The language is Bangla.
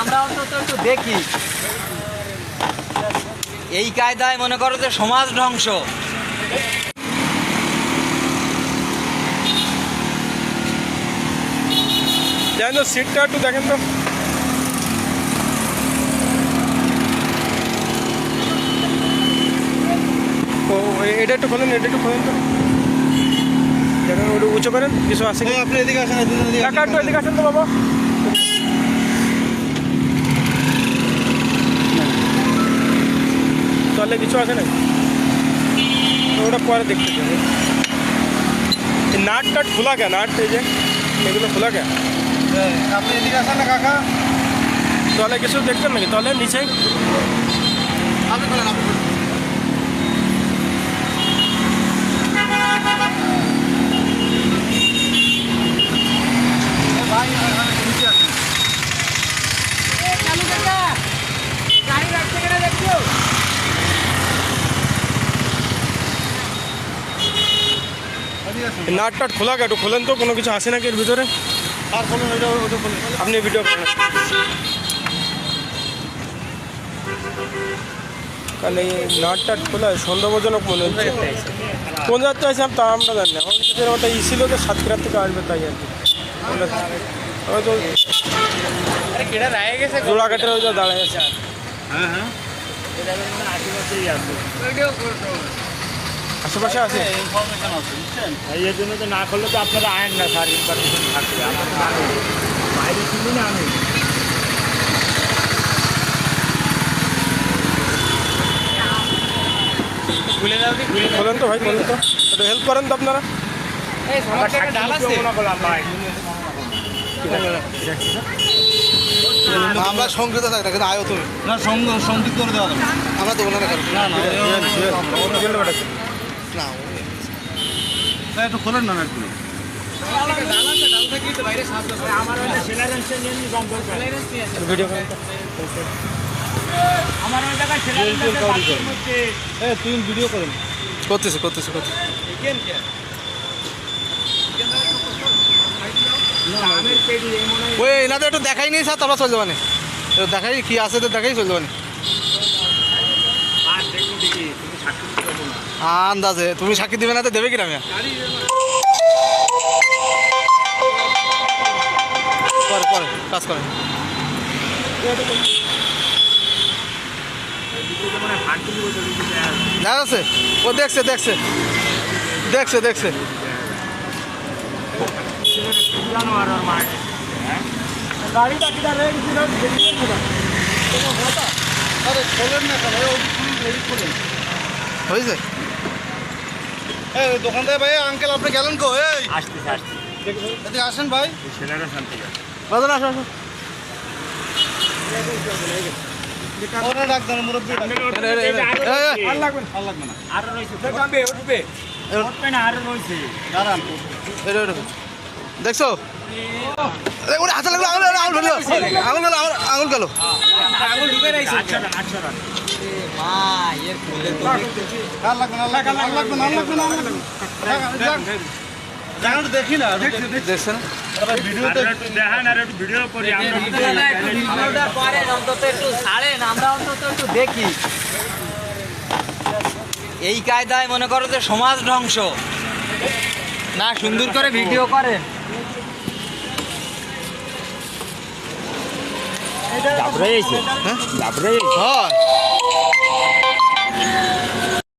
আমরা অন্তত একটু দেখি। এই কায়দায় মনে করো যে সমাজ ধ্বংস। সিটটা একটু দেখেন তো। ও এটা একটু খোলেন এটা একটু খোলেন তো। দেখেন ওটা উঁচু করেন কিছু আছে কি আপনি এদিকে আসেন একটু এদিকে আসেন তো বাবা। তাহলে কিছু আছে নাকি? ওটা পরে দেখতে যাবে। নাট টাট খোলা গে নাট এই যে এগুলো খোলা হ্যাঁ, আপনি এদিকে আসেন না কাকা তলে কিছু দেখতেন নাকি? তলে নিচে? আপনি বলেন আপনি বলেন। ভাই নিচে আসেন এদিকে আসেন নাট টাট খোলা কে একটু খোলেন তো কোনো কিছু আসে নাকি এর ভিতরে? আর বলুন ওইটা ওইটা বলুন আপনি ভিডিও করেন। কারণ এই নাট টাট খোলা সন্দেহজনক মনে হচ্ছে। কোন যাত্রা আছে তা আমরা জানি না। আমাদের কাছে ওটা ই ছিল যে সাতক্ষীরার থেকে আসবে তাই আর কি। হয়তো জোড়াঘাটের ওই যে দাঁড়ায় আছে। হ্যাঁ হ্যাঁ। আশেপাশে আছে? ইনফরমেশন আছে বুঝছেন? এর জন্য তো না করলে তো আপনারা আয়েন না স্যার ইনফরমেশন থাকবে। বাইরে শুনি না আমি? বলেন তো ভাই বলেন তো। একটু হেল্প করেন তো আপনারা। আমরা সংযুক্ত থাকি না কিন্তু আয়ো তুমি। না সংযুক্ত করে দেওয়া যাবে। আমরা তো ওনারা না না না না মধ্যে হ্যাঁ আমের পেটি এই মনে ওই একটু দেখাই স্যার দেখাই কি আছে তো দেখাই চলে যাবানে আর দেখুন দেখি তুমি সাক্ষী দিতে পারব না আন্দাজে। তুমি সাক্ষী দিবে না তো দেবে কিনা মিয়া? পরে পরে, কাজ করে। যাচ্ছে ও দেখছে দেখছে। দেখছে দেখছে। জানো আর ওর মায়ের হ্যাঁ গাড়ি টাকিটা রেডি ছিল আরে না খোলেন হয়েছে? এই ভাই আঙ্কেল আপনি গেলেন কো এই আসতেছে আসতেছে। এদিকে আসেন ভাই। আসো আসো। ওরা ডাক দেন মুরব্বী আর লাগবে লাগবে না। আরও উঠবে উঠবে না আরও দাঁড়ান। দেখছ? আরে, ওরে হাতে লাগল আঙুল আঙুল ফেলল আঙুল গেল আঙুল- আঙুল গেল আঙুল ঢুকে রাখছে আচ্ছা আচ্ছা দেখি না দেখছেন ভিডিওতে আর একটু দেখান আর একটু ভিডিও করি আমরা ভিডিওটা একটু ভিডিওটা করেন অন্তত একটু ছাড়েন আমরা অন্তত একটু দেখি এই কায়দায় মনে করো যে সমাজ ধ্বংস। না সুন্দর করে ভিডিও করেন। Добрый. Добрый.